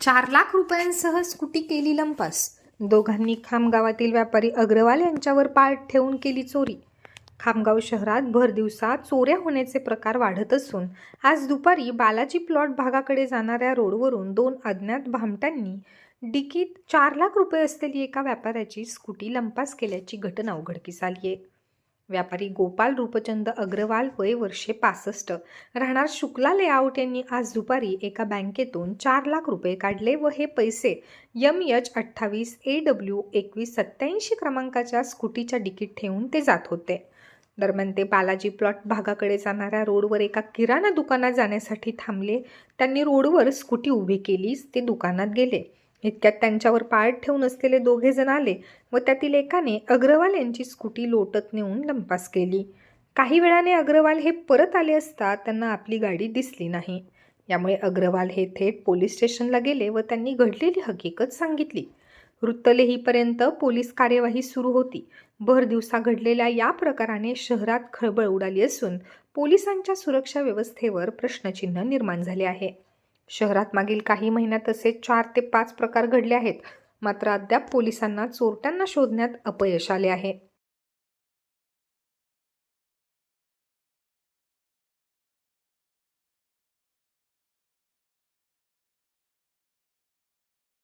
चार लाख रुपयांसह स्कूटी केली लंपास. दोघांनी खामगावातील व्यापारी अग्रवाल यांच्यावर पाळ ठेवून केली चोरी. खामगाव शहरात भर दिवसा चोऱ्या होण्याचे प्रकार वाढत असून आज दुपारी बालाजी प्लॉट भागाकडे जाणाऱ्या रोडवरून दोन अज्ञात भामट्यांनी डिकीत चार लाख रुपये असलेली एका व्यापाऱ्याची स्कूटी लंपास केल्याची घटना उघडकीस आली आहे व्यापारी गोपाल रूपचंद अग्रवाल वय वर्षे पासष्ट. राहणार शुक्ला लेआउट यांनी आज दुपारी एका बँकेतून चार लाख रुपये काढले व हे पैसे यम एच अठ्ठावीस ए डब्ल्यू एकवीस सत्याऐंशी क्रमांकाच्या स्कूटीच्या डिकीट ठेवून ते जात होते. दरम्यान ते बालाजी प्लॉट भागाकडे जाणाऱ्या रोडवर एका किराणा दुकानात जाण्यासाठी थांबले. त्यांनी रोडवर स्कूटी उभी केली ते दुकानात गेले. इतक्यात त्यांच्यावर पाळत ठेवून असलेले दोघे जण आले व त्यातील एकाने अग्रवाल यांची स्कूटी लोटत नेऊन लंपास केली. काही वेळाने अग्रवाल हे परत आले असता त्यांना आपली गाडी दिसली नाही. यामुळे अग्रवाल हे थेट पोलीस स्टेशनला गेले व त्यांनी घडलेली हकीकत सांगितली. वृत्त लेहीपर्यंत पोलीस कार्यवाही सुरू होती. भर दिवसा घडलेल्या या प्रकाराने शहरात खळबळ उडाली असून पोलिसांच्या सुरक्षा व्यवस्थेवर प्रश्नचिन्ह निर्माण झाले आहे. शहरात मागील काही महिन्यात असे चार ते पाच प्रकार घडले आहेत. मात्र अद्याप पोलिसांना चोरट्यांना शोधण्यात अपयश आले आहे.